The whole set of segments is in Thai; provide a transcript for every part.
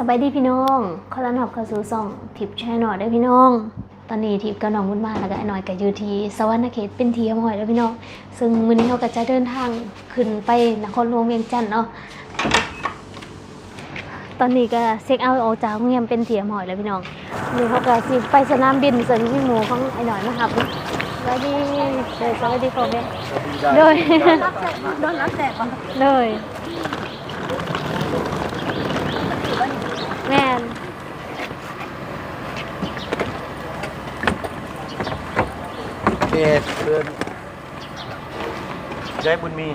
สบายดีพี่น้องขอต้อนรับเข้าสู่ช่องทิปแชร์หน่อยได้อพี่น้อง ตอนนี้ทิปกับน้องบุญมาแล้วก็ไอ้หน่อยก็อยู่ที่สวรรณเขตเป็นเทียมหอยแล้วพี่น้อง ซึ่งมื้อนี้เราก็จะเดินทางขึ้นไปนครหลวงเวียงจันทน์เนาะ ตอนนี้ก็เช็คเอาท์ออกจากโรงแรมเป็นเทียมหอยแล้วพี่น้องนี่เขาก็สิไปสนามบินส่วนพี่หมูของไอ้หน่อยนะครับสวัสดีเดยสวัสดีพ่อแม่โดยโดนรับแจกก่อนเลย แม่นเขตเดินใจบุญมี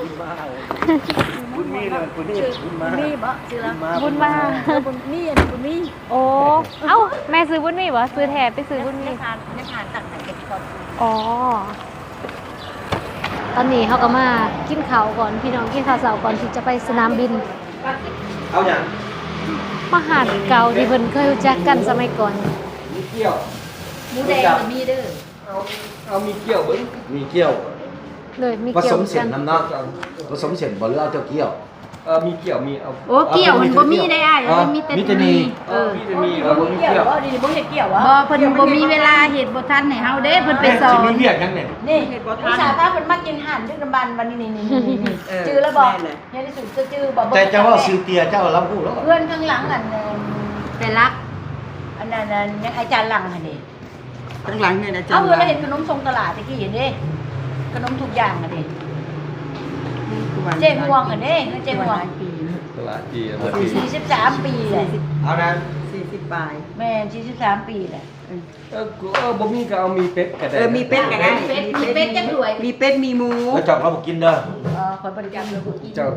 บุญมาเลยบุญมีเลยบุญมีบุญมามีบ่ชื่อละบุญมาบุญมีอันนี้บุญมีโอ้เอ้าแม่ซื้อบุญมีบ่ซื้อแถบไปซื้อบุญมีนักทานนักทานตักแต่เก็บก่อนอ๋อตอนนี้เขาก็มากินข้าวก่อนพี่น้องกินข้าวเสาก่อนที่จะไปสนามบิน เอาอย่าง มหาดเก่าที่เพิ่นเคยรู้จักกันสมัยก่อน มีเกี่ยว หมูแดงก็มีเด้อเอาเอามีเกี่ยวเบิ้งมีเกี่ยว เลยมีผเกี่สยวมเส้กันนน้ำเนาะผสมเส้นบ่หรือเอาเจ้าเกี่ยว เออมีเกี่ยวมีเอาโอ้เกี่ยวมันบ่มีได้อ้ายอ๋อมันมีแต่มีแต่มีเออมีแต่มีเออบ่มีเกี่เกี่ยยววบ่ดีบ่เฮ็ดเกี่ยววะบ่เพิ่นบ่มีเวลาเฮ็ดบ่ทันให้เฮาเด้เพิ่นไปสอสินมีเวียกยังเนี่ยนี่วิชาป้าเพิ่นมากินห่านดึกน้ำบันวันนี้นี่นี่นี่จื้อแล้วบ่ยังที่สุดจะจื้อบ่แต่เจ้าว่าซื้อเตียเจ้ารับผู้แล้วเพื่อนข้างหลังอันนั้นแต่รักอันนั้นอันยังอาจารย์หลังหั่นนี่ข้างหลังเนี่ยนะจ๊ะเอาเพิ่นมาเห็นขนมทรงตลาดตะกี้เห็นเด้ขนมทุกอย่างอะเด้ เจ๊ม่วงอะเด้เจ๊ม่วง ตลาดจีน43ปีเลยเอานั้น40ปลายแม่43ปีแหละเออกูเออบ่มีก็เอามีเป็ดก็ได้เออมีเป็ดก็ได้เป็ดมีเป็ดจังด้วยมีเป็ดมีหมูแล้วจับเราบอกกินเด้อเออคอยบริการเลยกินเจ้า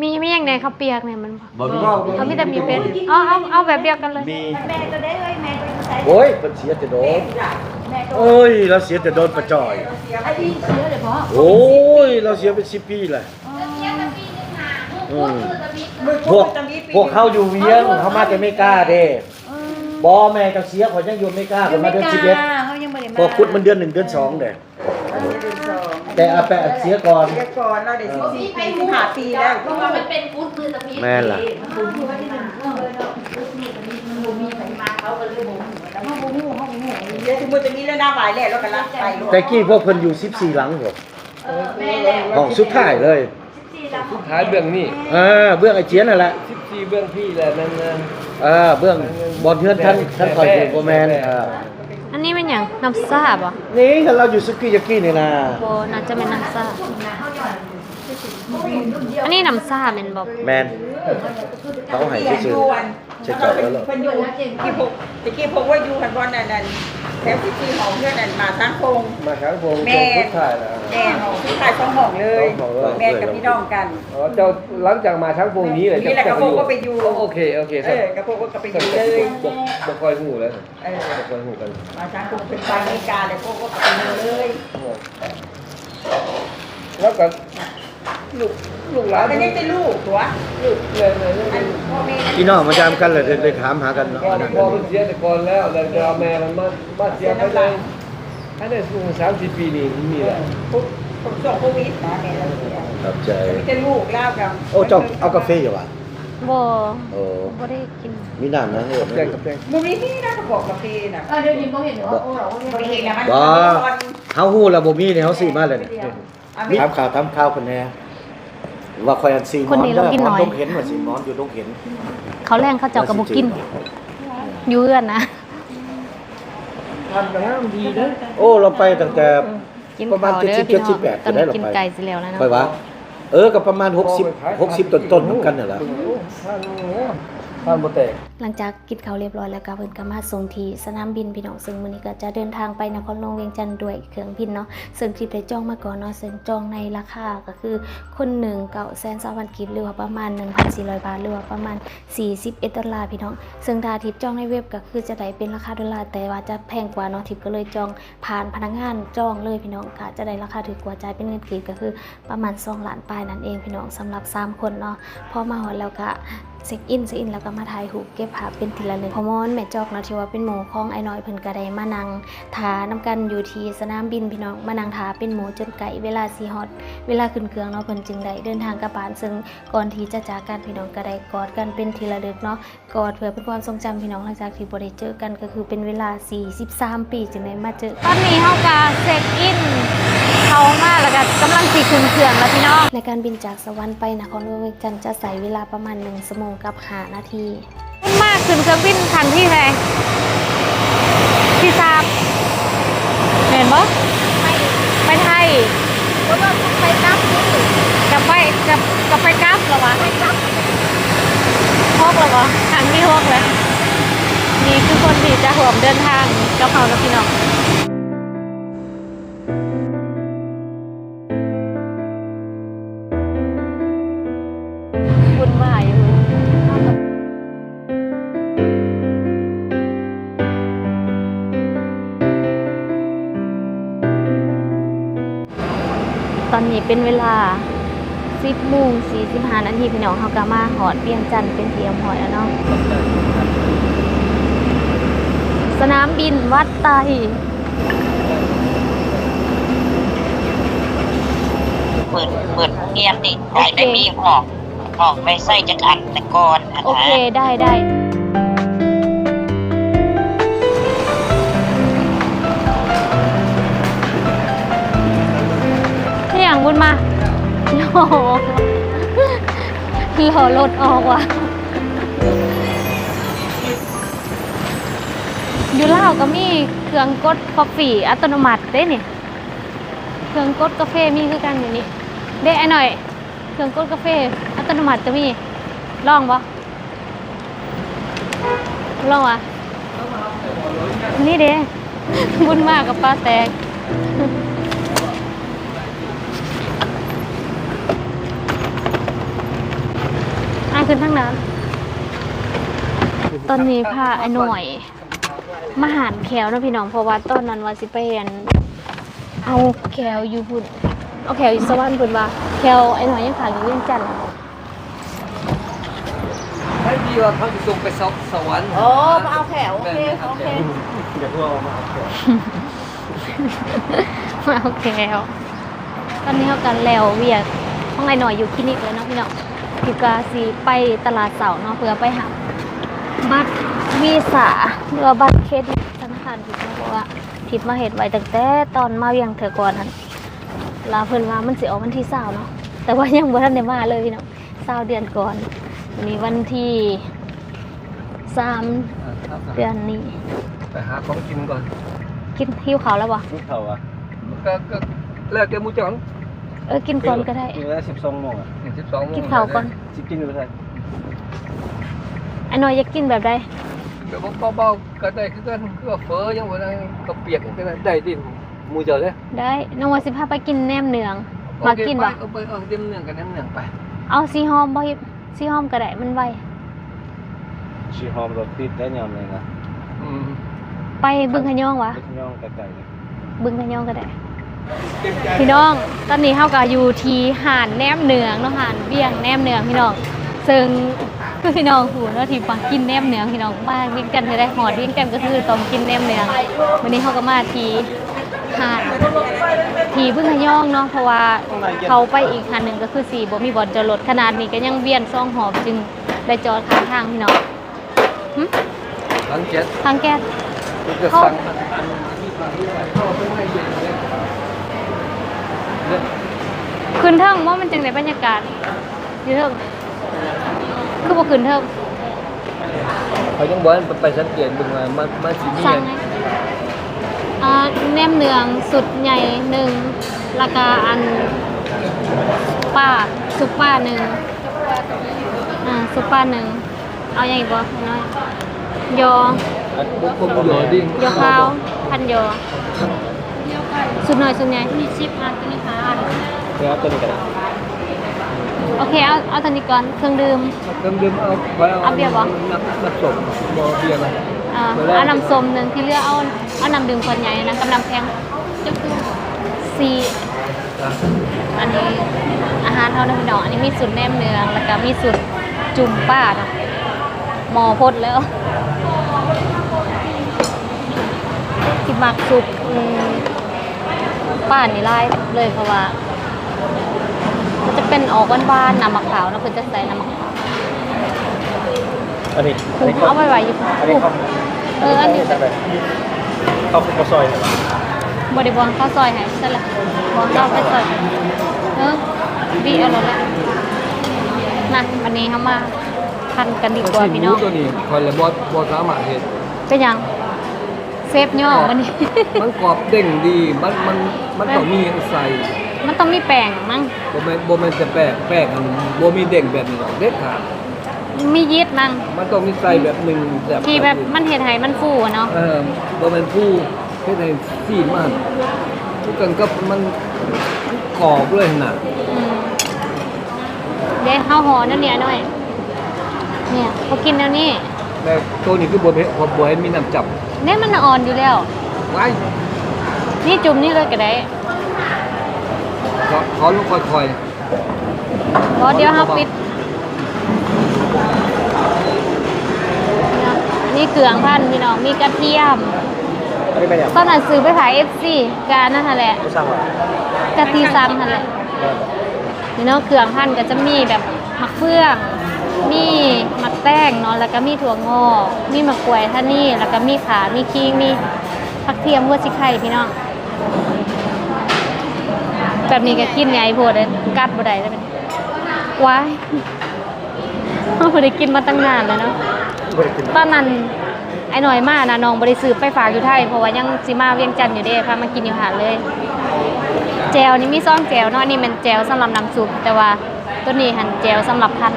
มีมีอย่างใดข้าวเปียกเนี่ยมันบ่บ่มีเขามีแต่มีเป็นเอาเอาเอาแบบเดียวกันเลยมีแม่ก็ได้เอ้ยแม่ก็ใส่โอ้ยมันเสียจะโดนแม่ก็โอ้ยเราเสียจะโดนประจอยไอ้ที่เชื้อเลยพ่อโอ้ย เราเสียเป็น10ปีแหละ อืม พวกพวกเขาอยู่เวียงเขามาจากอเมริกาเด้บอแม่กับเสียเขายังอยู่อเมริกาเขามาเดือนสิบเอ็ดเขายังไม่ได้มาพอคุดมันเดือนหนึ่งเดือนสองเด้แต่อาแปะเสียก่อนเดี๋ยวก่อนเราได้4ปี5ปีแล้วเพราะว่ามันเป็นกุ๊ดมือตะพีแม่นล่ะ เดี๋ยวถึงมื้อจะมีแล้วหน้าหวายแล้วเราก็รับไปแต่กี้พวกเพิ่นอยู่14หลังบ่แม่แหละ ห้องสุดท้ายเลยสุดท้ายเบื้องนี่เออเบื้องไอ้เจียนนั่นแหละ14เบื้องพี่แหละนั่นนั่นเออเบื้องบอลเทือนท่านท่านคอยอยู่บ่แม่นเอออันนี้มันหยังน้ำซาบ่นี่ถ้าเราอยู่สุกี้ยากินี่นะบ่น่าจะเป็นน้ำซา อันนี้น้ำซาแม่นบ่แม่นเขาให้ซื่อๆใช่จอดแล้วเหรอเพิ่นอยู่ที่พกตะกี้พกว่าอยู่คันบ่นั่นนั่นแถวที่ของเพื่อนนั่นมาทางโคงมาครั้งพงแม่สุดท้ายแล้วแม่ของพี่ชายสองห้องเลยสองห้องเลย แม่กับพี่น้องกันอ๋อเจ้าหลังจากมาช้างพงนี้เลยนี่แหละกระโปรงก็ไปอยู่โอเคโอเคเออกระโปรงก็ไปอยู่เลยบ่บ่ค่อยหูแล้วเออบ่ค่อยหูกันมาทางโคงเป็นไปอเมริกาเลยพวกก็ไปอยู่เลยแล้วก็ ลูกลูกหลานแต่นี่เป็นลูกตัวลูกเลยเลยอันพ่อแม่พี่น้องมาจามกันเลยเลยถามหากันเนาะพ่อพ่อมันเสียแต่ก่อนแล้วแล้วจะเอาแม่มันมามาเสียไปเลยให้ได้สูงสามสิบปีนี่มีแล้วปุ๊บผมส่งโควิดมาแม่เราเสียครับใจมีแต่ลูกเล่ากับโอ้เจ้าเอากาแฟอยู่ว่ะบ่โอ้บ่ได้กิน มีน้ำนะเฮ้ยแกงกับแกงมูนี่นี่นะกระบอกกาแฟน่ะเออเดี๋ยวนี้บ่เห็นเหรอโอ้เราบริเวณน่ะมันบ่มันเฮาฮู้แล้วบ่มีนี่เฮาซื้อมาเลยนี่อะมี ถามข่าวถามข่าวคนแน่ว่าคอยอันซีหมคนอนนี้เด้เราอกินหมน้อนอยต้องเห็นว่าสิหมอนอยู่ต้องเห็นเขาแรงเขาเจ้าก็บ่กินอยู่เอื้อนนะทำกันแล้วดีนะโอ้เราไปตั้งแต่ กินประมาณข้าวเด้อ70พี่น้อง78ตอนได้นี้หรอกินไป ไก่สิแล้วนะค่อยว่าเออก็ประมาณ 60 60ต้นๆเหมือนกันน่ะล่ะท่านท่านโมเตะหลังจากกินข้าวเรียบร้อยแล้วก็เพิ่นก็มาส่งที่สนามบินพี่น้องซึ่งมื้อนี้ก็จะเดินทางไปนครหลวงเวียงจันทน์ด้วยเครื่องบินเนาะซึ่งที่ได้จองมาก่อนเนาะซึ่งจองในราคาก็คือคนหนึ่งเก้าแสนสามพันกีบหรือว่าประมาณ 1,400 บาทหรือว่าประมาณ 41ดอลลาร์พี่น้อง ซึ่งถ้าทิปจองในเว็บก็คือจะได้เป็นราคาดอลลาร์แต่ว่าจะแพงกว่าเนาะทิปก็เลยจองผ่านพนักงานจองเลยพี่น้องก็จะได้ราคาถูกกว่าจ่ายเป็นเงินกีบก็คือประมาณ2ล้านปลายนั่นเองพี่น้องสำหรับสามคนเนาะพอมาฮอดแล้วก็เช็คอินเช็คอินแล้วก็มาถ่ายรูเก็บภาพเป็นทีละหนึ่งพอมอนแม่จอกนะที่ว่าเป็นหมูของไอ้น้อยเพิ่นก็ได้มานั่งทาน้ำกันอยู่ที่สนามบินพี่น้องมานั่งทาเป็นหมูจนไก่เวลาสีฮอตเวลาขึ้นเครื่องเนาะเพิ่นจึงได้เดินทางกลับบ้านซึ่งก่อนที่จะจากกันพี่น้องก็ได้กอดกันเป็นทีละลึกเนาะกอดเพื่อเป็นความทรงจำพี่น้องหลังจากที่บ่ได้เจอกันก็คือเป็นเวลา 43 ปีจึงได้มาเจอตอนนี้เฮาก็เซ็กอินเข้ามาแล้วก็กำลังสิขึ้นเครื่องแล้วพี่น้องในการบินจากสวรรค์ไปนครเวียงจันทน์จะใช้เวลาประมาณ1ชั่วโมงกับ5นาที ขึ้นเครื่องบินคันที่เท่าไหร่ที่ทราบเห็นปะไปไทยก็ต้องไปกลับนี่กลับไปจะจะไปกลับหรอวะไปกลับฮกหรอวะทางที่ฮกแล้วนี่คือคนที่จะห่วมเดินทางกับเขาแล้วพี่น้อง ตอนนี้เป็นเวลา10โมง45นาทีพี่น้องเฮากามาหอดเวียงจันทน์เป็นเทียมหอยแล้วเนาะสนามบินวัดไตเปิดเปิดเงียบดิได้ได้มีหอกหอกไปใส่จักอันแต่ก่อนนะโอเคนะได้ได้ บุญมาโหหล่อรถออกว่ะอยู่ลาวก็มีเครื่องกดกาแฟอัตโนมัติเด้นี่เครื่องกดกาแฟมีคือกันอยู่นี่เด้ไอ้หน่อย เครื่องกดกาแฟอัตโนมัติก็มีลองบ่ลองวะนี่เด้บุญมากกับป้าแตก อะ ขึ้นทางนั้น ตอนนี้พาไอ้หน่อย มาหารแขวเนาะพี่น้องเพราะว่าตอนนั้นว่าสิไปเรียนเอาแขวอยู่พุ่นเอาแขวอยู่สวรรค์พุ่นว่าแขวไอ้หน่อยยังขายอยู่เวียงจันทน์ให้ดีว่าเขาจะส่งไปสสวรรค์โอ้มาเอาแถวโอเคโอเคเดี๋ยวพวกเรามาเอาแขกมาเอาแขวตอนนี้เขากันแล้วเวียกห้องไอ้หน่อยอยู่คลินิกแล้วเนาะพี่น้อง พี่กาสีไปตลาดเสาเนาะเพื่อไปหาบัตรวีซ่าหรือว่าบัตรเครดิตธนาคารผิดเนาะเพราะว่าผิดมาเหตุไว้ตั้งแต่ตอนมาเวียงเถอะก่อนนั้นลาเพิ่นว่ามันสิออกวันที่เศร้าเนาะแต่ว่ายังบ่ทันได้มาเลยพี่น้องเศร้าเดือนก่อนวันนี้วันที่สามเดือนนี้ไปหาของกินก่อน กินหิวขาวแล้วบ่ชุดเขาอะก็ก็แล้วแกมูจอนเออกินก่อนก็ได้กินแล้วสิบสองโมงอะหนึ่ง สิบสองโมงกินข้าวก่อน สิบกินอยู่เท่าไหร่ไอ้น้อยอยากกินแบบใดเดี๋ยวเบาๆก็ได้คือกันคือว่าเฟอยังบ่ได้ก็เปียกก็ได้ได้ดิมูเจอเลยได้น้องว่าสิพาไปกินแหนมเนือง มากินบ่ เอาไปเอาเต็มเนืองกันน้ำเนืองไปเอาซีหอมบ่ฮิบซีหอมก็ได้มันไวชีหอมรสติดได้ยำเลยนะอืมไปบึงขะยองวะเล็กย่องไก่ๆบึงขะยองก็ได้ พี่น้อง ตอนนี้เฮาก็อยู่ที่หาดแหนมเนืองเนาะหาดเวียงแหนมเนืองพี่น้องซึ่งคือพี่น้องหูเนาะที่ปักกินแหนมเนืองพี่น้องมาเวียงจันทน์จะได้หอดเวียงจันทน์ก็คือต้องกินแหนมเนืองวันนี้เฮาก็มาที่หาดที่บึงขะยองเนาะเพราะว่าเขาไปอีกคันหนึงก็คือสีบ่มีบ่อนจอดรถขนาดนี้ก็ยังเวียนซ่องหอบจึงได้จอดข้างทางพี่น้องหึหลังเจ็ดทางแก๊สมันจะสั่งเข้าไปให้เย็นเลยเนี่ย ขึ้นเทิงว่ามันจังไดบรรยากาศอยู่เทิงคือบ่ขึ้นเทิงเขายังบอกให้ไปสังเกตดูว่ามันมันสิมีอสั่งย่างไงอ่าแหนมเนืองสุดใหญ่หนึ่งราคาอันป้าซุปป้าหนึ่งอ่าซุปป้าหนึ่งเอาอย่างอีกบ่น้อยยอผมผมอยู่ดิยอข้าวพันยอ สุดหน่อยสุดใหญ่มีชิปอันตัวนี้ค่ะเดี๋ยวเอาตัวนี้กันโอเคเอาเอาตัวนี้ก่อนเครื่องดื่ม เติมดื่มเอาไปเอาเอาเบียร์บ่ น้ำน้ำส้มบ่เบียร์นะอ่าเบอร์แรกเอาน้ำส้มหนึ่งที่เหลือกเอาเอาน้ำดื่มคนใหญ่นะกำลังแพงจุกสี่อะอันนี้อาหารเท่านั้นพี่น้องอันนี้มีสูตรแหนมเนืองแล้วก็มีสูตรจุ่มป้าเนาะหมอพดแล้วกินมักสุกอืม ป้านนี่ไล่เลยเพราะว่ามันจะเป็นออกหวานๆน้ำมะพร้าวนะเพิ่นจะใส่น้ำมะพร้าวอันนี้ผูกเอาไว้ไว้อยู่อันนี้ผูกเขาเอออันนี้เขาเขาซอยเหรอบริบวงข้าวซอยให้ใช่ละบวงข้าวไปซอยเออบีเอารถละนะวันนี้เขามาทันกันดีกว่าพี่น้องตัวนี้คอยเลยบ่บ่สามารถเฮ็ดเป็นยังเซฟย่อวันนี้มันกรอบเด้งดีมันมัน มันต้องมีใส่ มันต้องมีแป้งมั้งบ่แม่นบ่แม่นแต่แป้งแป้งมันบ่มีเด้งแบบนี้หรอกเด็ดขาดมียีสต์มั้งมันต้องมีใส่แบบหนึงแบบที่แบบมันเห็ดให้มันฟูอะเนาะเออบ่แม่นผู้เฮ็ดให้ซีดมันทุกกันกับมันมันกรอบเลยน่ะอืมเดี๋ยวข้าวห่อนั่นเนี่ยหน่อย เนี่ยเขากินแล้วนี่แต่ตัวนี้คือบ่เฮ็ดบ่เห็นมีน้ำจับเนี่ยมันอ่อนอยู่แล้วไว้ นี่จุ่มนี่เลยก็ได้ขอขอลงค่อยเพราะเดี๋ยวเขาปิดเนี่ยนี่เกลืองพันพี่น้องมีกระเทียมอันนี้เป็นอย่างตอนนั้นซื้อไปขาย FC การนั่นหั่นแหละผู้สร้างว่ะกะทิซังหั่นแหละนี่เนาะเครื่องพันก็จะมีแบบมะเฟือง มีมะแต้งเนาะแล้วก็มีถั่วงอกมีมะกรวยท่านี่แล้วก็มีขา มีคิงมีผักเทียมหัวชิไข่พี่น้อง แบบนี้ก็กินใหญ่โพดเลยกัดบ่ได้เลยเป็นว้ายเราบ่ได้กินมาตั้งนานแล้วเนาะไม่ได้กินตอนนั้นไอ้หน่อยมานะน้องบริซื้อไปฝากอยู่ไทยเพราะว่ายังสิมาเวียงจันทน์อยู่เด้พามากินอยู่หาดเลย แจวนี่มีซ่องแจวเนาะอันนี่เป็นแจวสำหรับน้ำซุปแต่ว่าตัวนี้หันแจวสำหรับพัน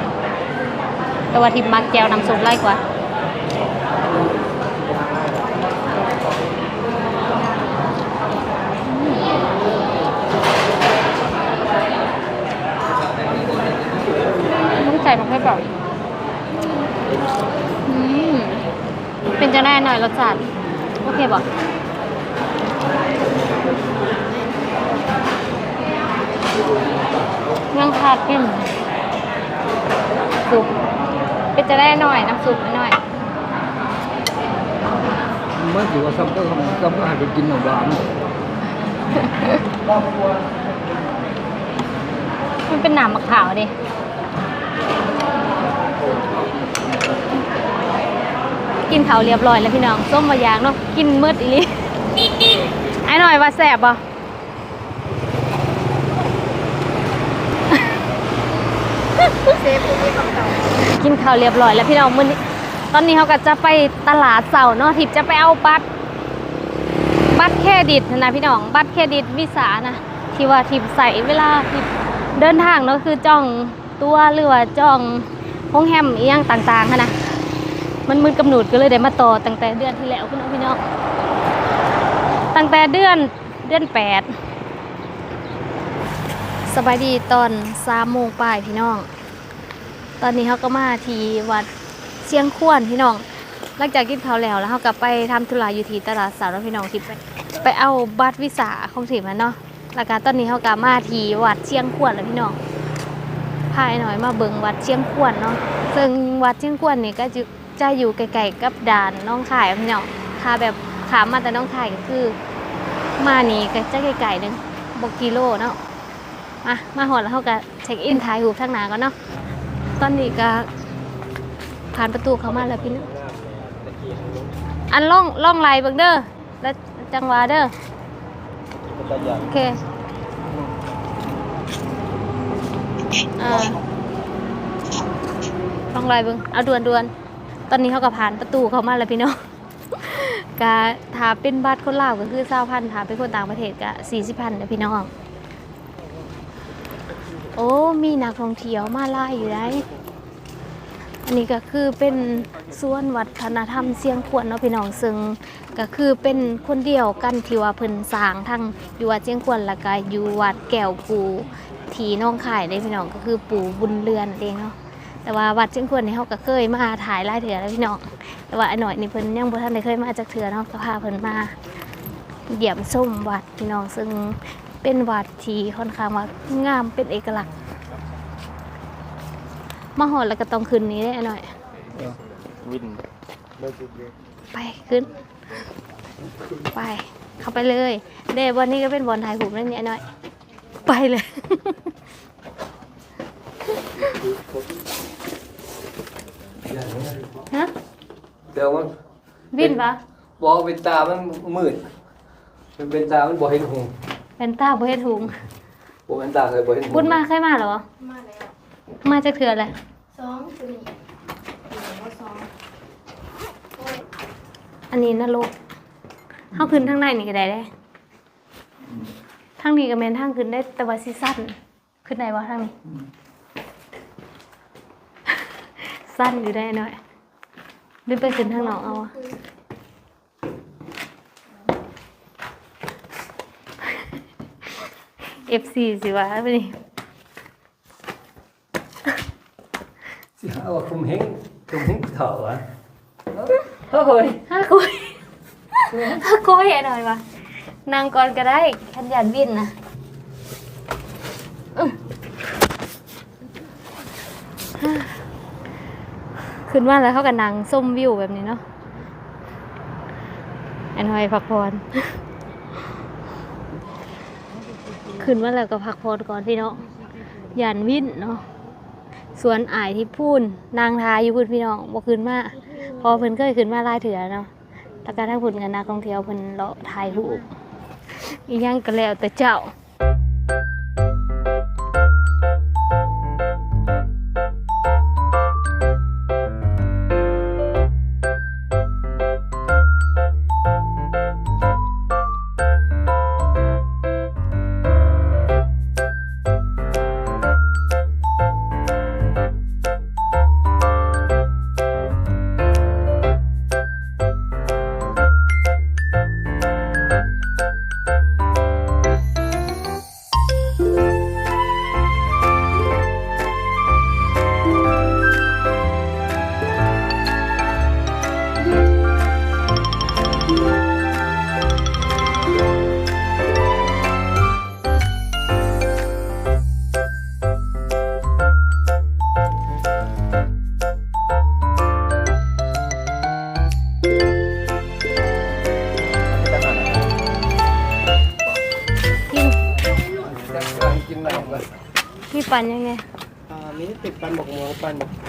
แต่ว่าทิมมักแจวน้ำซุปไล่กว่า ไม่ใส่ผักให้เปล่าอืมเป็นจะได้หน่อยรสจัดโอเคป่ะยังขาดขึ้นซุปเป็นจะได้หน่อยน้ำซุปหน่อยๆมันถือว่าซ้ำก็ซ้ำก็ให้ไปกินของหวานมันเป็นหนามมะขาวดิ กินเขาวเรียบร้อยแล้วพี่น้องส้มมายางเนาะกินมืดอีลิไอ้หน่อยว่าแสบบ่กินข้าวเรียบร้อยแล้วพี่น้องมื้อนี้ตอนนี้เขาก็จะไปตลาดเสาร์เนาะทิพย์จะไปเอาบัตรบัตรเครดิตนะพี่น้องบัตรเครดิตวิสานะที่ว่าทิพย์ใส่เวลาทิพเดินทางเนาะคือจองตัวหรือว่าจองห้องแฮมอีหยังต่างๆนะ มันมืดกำหนดก็เลยได้มาต่อตั้งแต่เดือนที่แล้วพี่น้องพี่น้องตั้งแต่เดือนเดือนแปดสบายดีตอนสามโมงปลายพี่น้อง ตอนนี้เขาก็มาที่วัดเชียงขวนพี่น้อง หลังจากกินข้าวแล้วแล้วเขาก็ไปทำธุระอยู่ที่ตลาดสาวแล้วพี่น้องที่ไปไปเอาบัตรวิสาของถิ่นมาเนาะแล้วก็ตอนนี้เขาก็มาที่วัดเชียงขวนแล้วพี่น้องพายหน่อยมาเบิ่งวัดเชียงขวนเนาะซึ่งวัดเชียงขวนนี่ก็จะ จะอยู่ไกลๆกับด่านน้องข่ายพี่น้องถ้าแบบขามมาแต่น้องข่ายก็คือ มานี่ก็จะไกลๆหนึงบกกิโลเนาะมามาหอดแล้วเขาก็เช็คอินถ่ายรูปทางหนาก่อนเนาะตอนนี้ก็ผ่านประตูเขามาแล้วพี่น้องอันล่องล่องไหลเบิ่งเด้อแล้วจังหวะเด้อโอเคอ่าล่องไหลเบิ่งเอาด่วนด่วน ตอนนี้เขาก็ผ่านประตูเข้ามาแล้วพี่น้องกะถ้าเป็นบัตรคนลาวก็คือเศร้าพันถ้าเป็นคนต่างประเทศก็สี่สิบพันนะพี่น้อง โอ้มีนักท่องเที่ยวมาไล่อยู่ได้ อันนี้ก็คือเป็นส่วนวัฒนธรรมเสียงขวนเนาะพี่น้องซึ่งก็คือเป็นคนเดียวกันที่ว่าเพิ่นสร้างทั้งอยู่วัดเชียงขวนแล้วก็อยู่วัดแก้วปูทีน้องข่ายได้พี่น้องก็คือปู่บุญเรือนเองเนาะ แต่ว่าวัดเชียงขวนนี่เขาก็เคยมาถ่ายหลายเถื่อแล้วพี่น้องแต่ว่าไอ้หน่อยนี่เพิ่นยังบ่ทันได้เคยมาจากเถื่อเนาะก็พาเพิ่นมาเยี่ยมชมวัดพี่น้องซึ่งเป็นวัดที่ค่อนข้างว่างามเป็นเอกลักษณ์มาหอดแล้วก็ต้องคืนนี้ได้หน่อย วินไม่สุดเลยไปขึ้น ไป เข้าไปเลย เดบอลนี้ก็เป็นบอลถ่ายหูปนั่นเนี่ยหน่อย ไปเลย ฮะเดี๋ยวมันวินปะบอกเป็นตามันมืดมันเป็นตามันบ่เห็นหงเป็นตาบ่เฮ็ดหุงบ่เป็นตาเคยบ่เห็นหงบุญมาเคยมาเหรอมาแล้วมาจากเถื่ออะไรสองตัวนี้หนึ่งว่าสองอันนี้นรกเฮาขึ้นทางในนี่ก็ได้เด้ทางนี้ก็แม่นทางขึ้นได้แต่ว่าสิสั้นขึ้นได้บ่ทางนี้ สั้นอยู่ได้หน่อยหรือไปขึ้นทางนอกเอาอะ FC สิวะไปนี่สิหาว่าคุมเฮงคุมเฮงเถาอะเฮ้ยห้ากุยห้ากุยหน่อยวะนางก่อนก็ได้ขันยันวินนะอื้อ ขึ้นมาแล้วเขากับนางส้มวิวแบบนี้เนาะแอนหอยพักพรขึ้นมาแล้วก็พักพรก่อนพี่เนาะยันวินเนาะสวนอายที่พูนนางทายอยู่พูนพี่น้องบ่ขึ้นมาพอเพิ่นเคยขึ้นมาลายเถื่อเนาะแล้วก็ถ้าพิ่นกับนักท่องเที่ยวเพิ่นเลาะถ่ายรูปอีหยังก็แล้วแต่เจ้า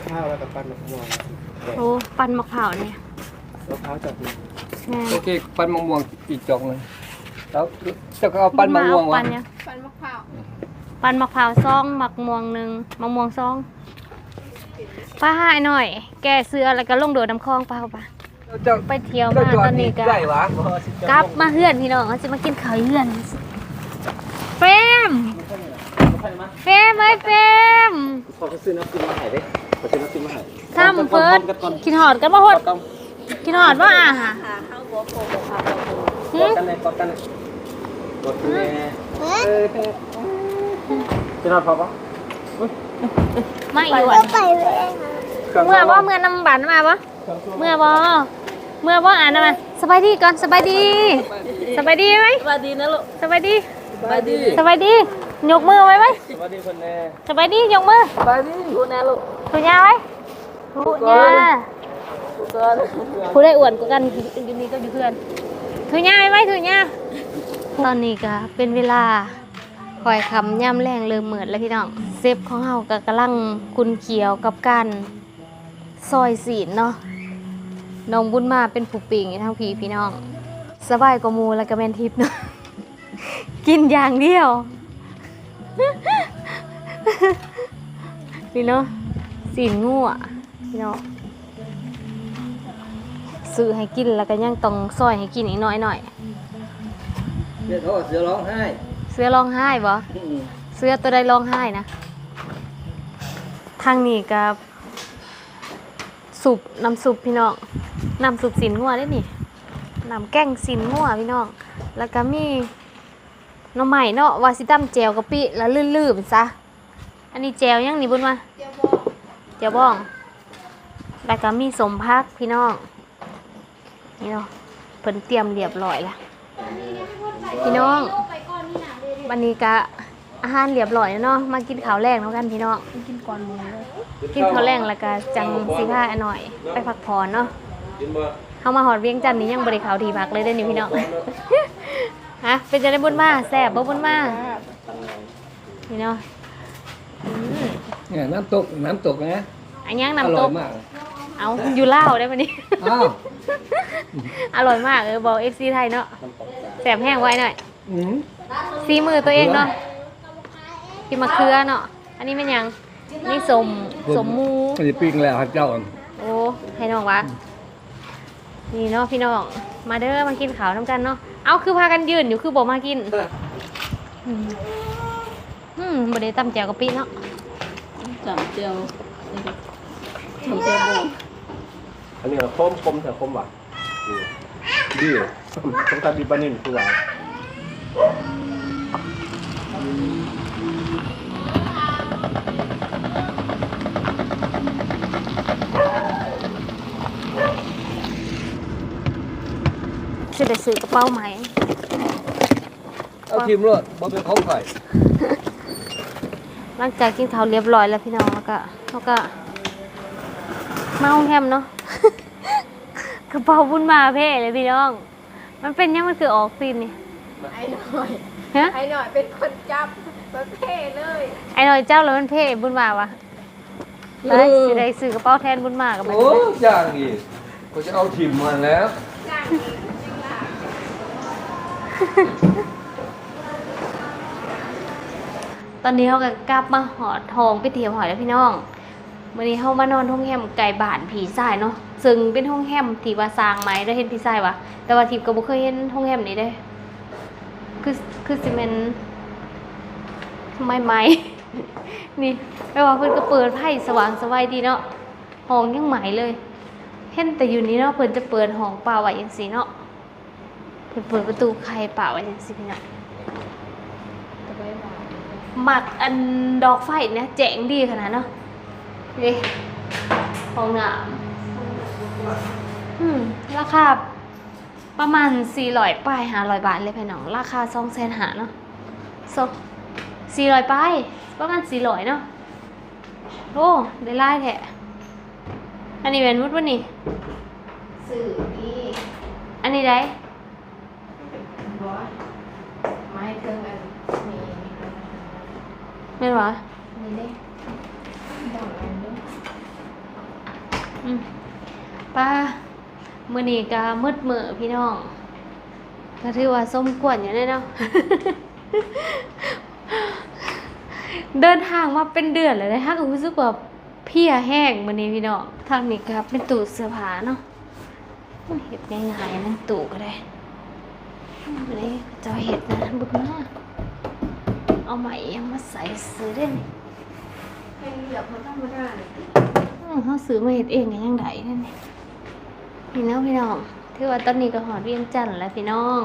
ข้าวแล้วก็ปันหมกม่วงโอ้ปันมะพร้าวเนี่ยมะพร้าวจับนี่แม่โอเคปันมะม่วงอีกจอกหนึงแล้วจะเอาปันมะม่วงปัวะนยังฟันมะพร้าวปันมะพร้าวซองมะม่วงหนึ่งมะม่วงซองป้าหายหน่อย แกเสื้อแล้วก็ลงโดดน้ำคลองป้าเข้าไปเจ้าไปเที่ยวเจ้ามาจอตดอนนี่นี้ก็ได้หวะกลับมาเฮือนพี่น้องเขาจะมากินข้าวเฮือนเฟรมเฟรมไอ้เฟรม ขอซื้อน้ำกินมาให้เด้ ขอซื้อน้ำกินมาให้ทำเฟิร์สกินหอดกันมาหดกินหอดว่าอะฮะหาเข้าบัวโคบัวคาบัวโคหึกดกันเลยกดกันเลยกดกันเลยเออจะนอนพอปะมาอีกวันเมื่อว่าเมื่อนำบันมาปะเมื่อบ่เมื่อบ่อ่านมาสบายดีก่อนสบายดีสบายดีไหมสวัสดีนะลูกสบายดีสวัสดีสบายดียกมือไว้ไหมสวัสดีคนแน่สบายดียกมือสวัสดีคุณแน่ลูก ถูกยาไว้ถูกยาทุกคนผู้ได้อ้วนกว่ากันอยู่นี่ก็อยู่เพื่อนถูกยาไว้ไหมถูกยาตอนนี้ก็เป็นเวลาคอยคำย่ำแรงเริ่มเหมือดแล้วพี่น้องเซฟของเฮาก็กำลังกุนเขียวกับการซอยสีนเนาะน้องบุญมาเป็นผู้ปิงทั้งพี่พี่น้องสบายกว่าหมูแล้วก็แมนทิพย์เนาะกินอย่างเดียวพี่เนาะ สีนงัวพี่เนาะซื้อให้กินแล้วก็ยังต้องซอยให้กินอีกหน้อยหน่อยเดี๋ยวเขาเสือร้องไห้ เสื้อร้องไห้บ่เสื้อตัวใดร้องไห้นะ ทางนี้กับสุปน้ำซุปพี่น้องน้ำซุปสินงัวได้นี่น้ำแกงสินงัวพี่น้อง แล้วก็มีหน้ำใหม่เนาะวาซิตัมแจวกะปิแล้วลื่นๆซะ อันนี้แจวยังนี่บุญมาเดี๋ยว บอกแจวบ้องแล้วก็มีสมพักพี่น้อง นี่เนาะเพิ่นเตรียมเรียบร้อยละพี่น้องวันนี้ก็อาหารเรียบร้อยแล้วเนาะ มากินข้าวแรกแล้วกันพี่น้อง กินก่อนมูเลยกินข้าวแรงแล้วก็จังสิพาอนหน่อย ไปพักผ่อนเนาะกินบ่เฮามาหอดเวียงจันน์นี่ยังบ่ได้เข้าที่พักเลยเด้อนี่พี่น้องฮะเป็นจะได้บุญมาแซ่บบ่บุญมานี่เนาะอืม เนี่ยน้ำตกน้ำตกนะอันยังอน้ำร่ตอยก มาก เอาอยู่ลาวได้ปะนี่อ้าว อร่อยมากเออบอก FC ไทยเนาะแซ่บแห้งไว้หน่อยอืมซีมือตัวเองเนาะกินมะเขือเนาะอันนี้เป็นหยังนี่สมสมหมู มันจะปิ้งแล้วให้เจ้าโอ้ให้น้องวะนี่เนาะพี่น้อง มาเด้อมากินข้าวน้ำกันเนาะ เอาคือพากันยืนอยู่คือบอกมากิน อืมอืมบได้ตำแจวกะปิเนาะ จำเจียวจำเจียวบงอันนี้เราคมคมแต่คมหวานดีต้องการบีบานินคือหวานสิได้ซื้อกระเป๋าใหม่เอาทีมรถบ่เป็นของข่อย หลังจากกินข้าวเรียบร้อยแล้วพี่น้องแล้วก็แล้วก็มาห้องแฮมเนาะกระเป๋าบุญมาเพ่เลยพี่น้อง มันเป็นยังมันคือออกซีนนี่ไอ้หน่อยฮะไอ้หน่อยเป็นคนจับประเภทเลยไอ้หน่อยเจ้าแล้วมันเพ่บุญมาวะแล้วสิได้ซื้อกระเป๋าแทนบุญมากับมันโอ้ย่างอีกก็จะเอาทีมมาแล้ว ตอนนี้เขาก็กลับมาหอดทองไปเที่ยวหอยแล้วพี่น้องวันนี้เขามานอนห้องแฮมไก่บ้านผีทรายเนาะซึ่งเป็นห้องแฮมที่ว่าสร้างไม้ได้เห็นผีทรายวะแต่ว่าทิพย์ก็บ่เคยเห็นห้องแฮมนี้เด้ คือคือสิเมนไม่ไหมนี่ไม่ว่าเพิ่นก็เปิดไพ่สว่างสวัยดีเนาะห้องยังใหม่เลย เห็นแต่อยู่นี้เนาะเพิ่นจะเปิดห้องเปล่าไว้จังซี่เนาะเพิ่นเปิดประตูใครเปล่าไว้จังซี่พี่น้อง หมักอันดอกไฟเนี่ยแจ๋งดีขนาดเนาะนี่ห้องน้ำอืมราคาประมาณ400ป้าย500บาทเลยพี่น้อง ราคา2แสนหาเนาะโซ400ป้ายประมาณ400เนาะโอ้ได้หลายแท้อันนี้เป็นวุฒิบ่นี่สื่อนี่อันนี้ได้บอสไม้เครื่องอันมี แม่นวะนี่เด้ดอกอันเด้ออืมป้ามื้อนี้ก็มืดมื้อพี่น้องก็ถือว่าส้มกวนอยู่เลยเนาะ เดินทางมาเป็นเดือนเลยนะคะก็รู้สึกว่าเพลียแห้งมื้อนี้พี่น้องทางนี้ก็เป็นตู้เสื้อผ้าเนาะเฮ็ดง่ายๆนั่นตู้ก็ได้มื้อนี้เจะเฮ็ดนะบุญมาก เอาไหมยังมาใส่ซื้อได้นี่เป็นเหยียบมันต้องมาได้เลยอืมเขาซื้อมาเฮ็ดเองก็ยังได้นั่นนี่พี่น้องพี่น้องถือว่าตอนนี้ก็หอดเวียงจันทน์แล้วพี่น้อง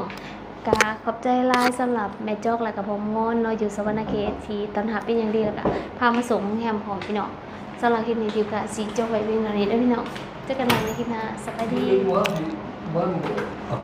กาขอบใจหลายสำหรับแม่จอกและกับผมงอนเนาะอยู่สวรรณเขตที่ตอนหับเป็นอย่างดีแล้วก็พามาส่งโรงแรมของพี่น้องสำหรับคลิปนี้ทิวกะสีจบไว้เพียงเท่านี้เด้อพี่น้องเจอกันใหม่ในคลิปหน้าสวัสดี One, one